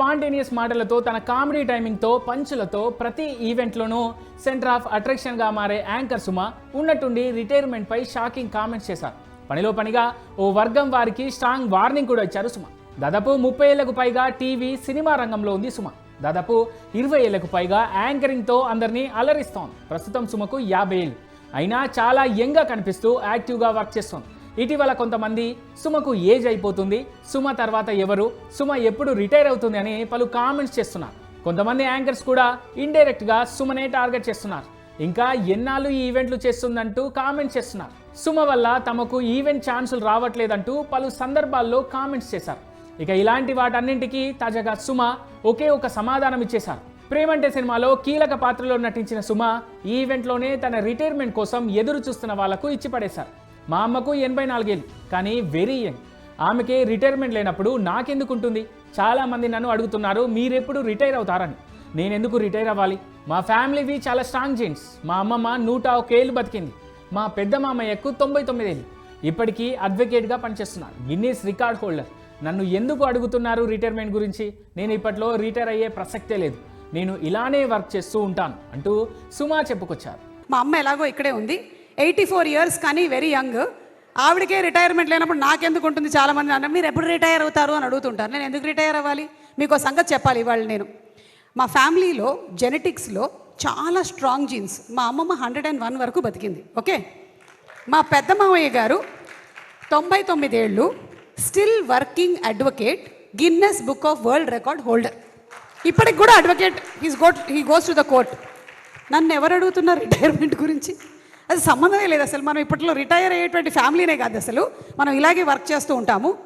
Spontaneous మాటలతో తన comedy టైమింగ్తో పంచులతో ప్రతి ఈవెంట్లోనూ సెంటర్ ఆఫ్ అట్రాక్షన్గా మారే యాంకర్ సుమ ఉన్నట్టుండి రిటైర్మెంట్పై షాకింగ్ కామెంట్స్ చేశారు. పనిలో పనిగా ఓ వర్గం వారికి స్ట్రాంగ్ వార్నింగ్ కూడా ఇచ్చారు సుమ. దాదాపు ముప్పై ఏళ్ళకు పైగా టీవీ సినిమా రంగంలో ఉంది సుమ. దాదాపు ఇరవై ఏళ్ళకు పైగా యాంకరింగ్తో అందరినీ అలరిస్తోంది. ప్రస్తుతం సుమకు యాభై ఏళ్ళు. అయినా చాలా యంగ్గా కనిపిస్తూ యాక్టివ్గా వర్క్ చేస్తోంది. ఇటీవల కొంతమంది సుమకు ఏజ్ అయిపోతుంది. సుమ తర్వాత ఎవరు? సుమ ఎప్పుడు రిటైర్ అవుతుంది అని పలు కామెంట్స్ చేస్తున్నారు. కొంతమంది యాంకర్స్ కూడా ఇండైరెక్ట్గా సుమనే టార్గెట్ చేస్తున్నారు. ఇంకా ఎన్నాళ్ళు ఈ ఈవెంట్లు చేస్తుందంటూ కామెంట్స్ చేస్తున్నారు. సుమ వల్ల తమకు ఈవెంట్ ఛాన్సులు రావట్లేదంటూ పలు సందర్భాల్లో కామెంట్స్ చేశారు. ఇక ఇలాంటి వాటన్నింటికీ తాజాగా సుమ ఒకే ఒక సమాధానం ఇచ్చేశారు. ప్రేమంటే సినిమాలో కీలక పాత్రలో నటించిన సుమ ఈ ఈవెంట్లోనే తన రిటైర్మెంట్ కోసం ఎదురు చూస్తున్న వాళ్ళకు ఇచ్చిపడేశారు. మా అమ్మకు ఎనభై నాలుగేళ్ళు. కానీ వెరీ యంగ్ ఆమెకి రిటైర్మెంట్ లేనప్పుడు నాకెందుకు ఉంటుంది? చాలామంది నన్ను అడుగుతున్నారు మీరెప్పుడు రిటైర్ అవుతారని. నేను ఎందుకు రిటైర్ అవ్వాలి? మా ఫ్యామిలీవి చాలా స్ట్రాంగ్ జీన్స్ మా అమ్మమ్మ నూట ఒకేళ్ళు బతికింది. మా పెద్ద మామయ్యకు తొంభై తొమ్మిదేళ్ళు. ఇప్పటికీ అడ్వకేట్గా పనిచేస్తున్నారు గిన్నీస్ రికార్డ్ హోల్డర్ నన్ను ఎందుకు అడుగుతున్నారు రిటైర్మెంట్ గురించి? నేను ఇప్పట్లో రిటైర్ అయ్యే ప్రసక్తే లేదు. నేను ఇలానే వర్క్ చేస్తూ ఉంటాను అంటూ సుమా చెప్పుకొచ్చారు. మా అమ్మ ఎలాగో ఇక్కడే ఉంది. ఎయిటీ ఫోర్ ఇయర్స్ కానీ వెరీ యంగ్ ఆవిడకే రిటైర్మెంట్ లేనప్పుడు నాకెందుకు ఉంటుంది? చాలామంది అన్న మీరు ఎప్పుడు రిటైర్ అవుతారు? అని అడుగుతుంటారు. నేను ఎందుకు రిటైర్ అవ్వాలి? మీకు ఒక సంగతి చెప్పాలి ఇవాళ నేను. మా ఫ్యామిలీలో జెనెటిక్స్లో చాలా స్ట్రాంగ్ జీన్స్ మా అమ్మమ్మ హండ్రెడ్ అండ్ వన్ వరకు బతికింది. ఓకే? మా పెద్ద మామయ్య గారు తొంభై తొమ్మిదేళ్ళు still working advocate Guinness book of world record holder ఇప్పటికి కూడా advocate he's got he goes to the court నన్ను ఎవరు అడుగుతున్నారు రిటైర్మెంట్ గురించి? అది సంబంధమే లేదు అసలు. మనం ఇప్పట్లో రిటైర్ అయ్యేటువంటి ఫ్యామిలీనే కాదు అసలు. మనం ఇలాగే వర్క్ చేస్తూ ఉంటాము.